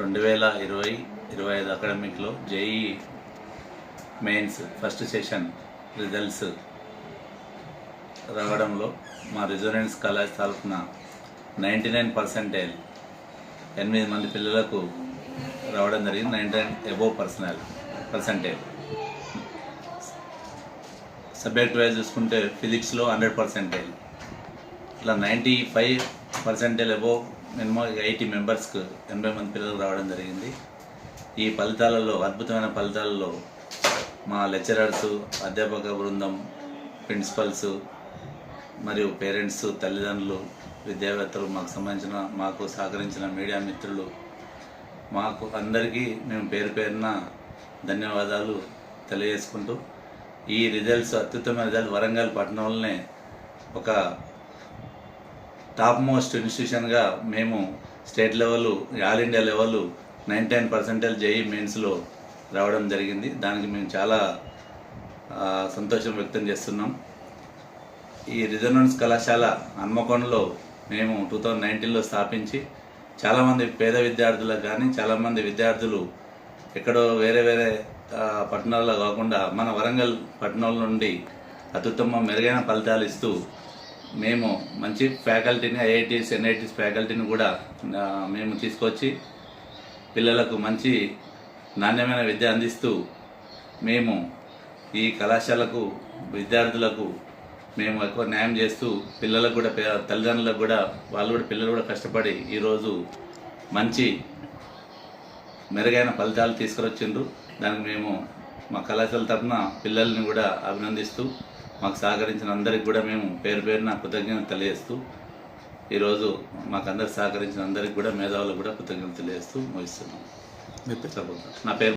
రెండు వేల ఇరవై ఇరవై ఐదు అకాడమిక్లో JEE mains first session results రావడంలో మా రెసిడెన్స్ కళాశాల తరఫున నైంటీ నైన్ పర్సెంటైల్ ఎనిమిది మంది పిల్లలకు రావడం జరిగింది. Ninety nine above personal percentage. Subject wise చూసుకుంటే ఫిజిక్స్లో హండ్రెడ్ పర్సెంటేజ్. ఇట్లా ninety five percentage above minimum eighty మెంబర్స్కు ఎనభై మంది పిల్లలు రావడం జరిగింది. ఈ ఫలితాలలో అద్భుతమైన ఫలితాలలో మా లెక్చరర్స్ అధ్యాపక బృందం ప్రిన్సిపల్స్ మరియు పేరెంట్స్ తల్లిదండ్రులు విద్యావేత్తలు మాకు సంబంధించిన మాకు సహకరించిన మీడియా మిత్రులు మాకు అందరికీ మేము పేరు పేరున ధన్యవాదాలు తెలియజేసుకుంటూ ఈ రిజల్ట్స్ అత్యుత్తమ రిజల్ట్ వరంగల్ పట్టణంలోనే ఒక టాప్ మోస్ట్ ఇన్స్టిట్యూషన్గా మేము state level all India level ninety nine percentage JEE మెయిన్స్లో రావడం జరిగింది. దానికి మేము చాలా సంతోషం వ్యక్తం చేస్తున్నాం. ఈ రిజర్వెన్స్ కళాశాల హన్మకొండలో మేము టూ థౌజండ్ నైన్టీన్లో స్థాపించి చాలామంది పేద విద్యార్థులకు కానీ చాలామంది విద్యార్థులు ఎక్కడో వేరే వేరే పట్టణాల్లో కాకుండా మన వరంగల్ పట్టణాల నుండి అత్యుత్తమ మెరుగైన ఫలితాలు ఇస్తూ మేము మంచి ఫ్యాకల్టీని ఐఐటీస్ ఎన్ఐటీస్ ఫ్యాకల్టీని కూడా మేము తీసుకొచ్చి పిల్లలకు మంచి నాణ్యమైన విద్య అందిస్తూ మేము ఈ కళాశాలకు విద్యార్థులకు మేము ఎక్కువ న్యాయం చేస్తూ పిల్లలకు కూడా తల్లిదండ్రులకు కూడా వాళ్ళు కూడా పిల్లలు కూడా కష్టపడి ఈరోజు మంచి మెరుగైన ఫలితాలు తీసుకురొచ్చిండ్రు. దానికి మేము మా కళాశాల తరఫున పిల్లల్ని కూడా అభినందిస్తూ మాకు సహకరించిన అందరికి కూడా మేము పేరు పేరున కృతజ్ఞతలు తెలియజేస్తూ ఈరోజు మాకు అందరికి సహకరించిన అందరికి కూడా మేధావులకు కూడా కృతజ్ఞతలు తెలియజేస్తూ ముగిస్తున్నాం. నా పేరు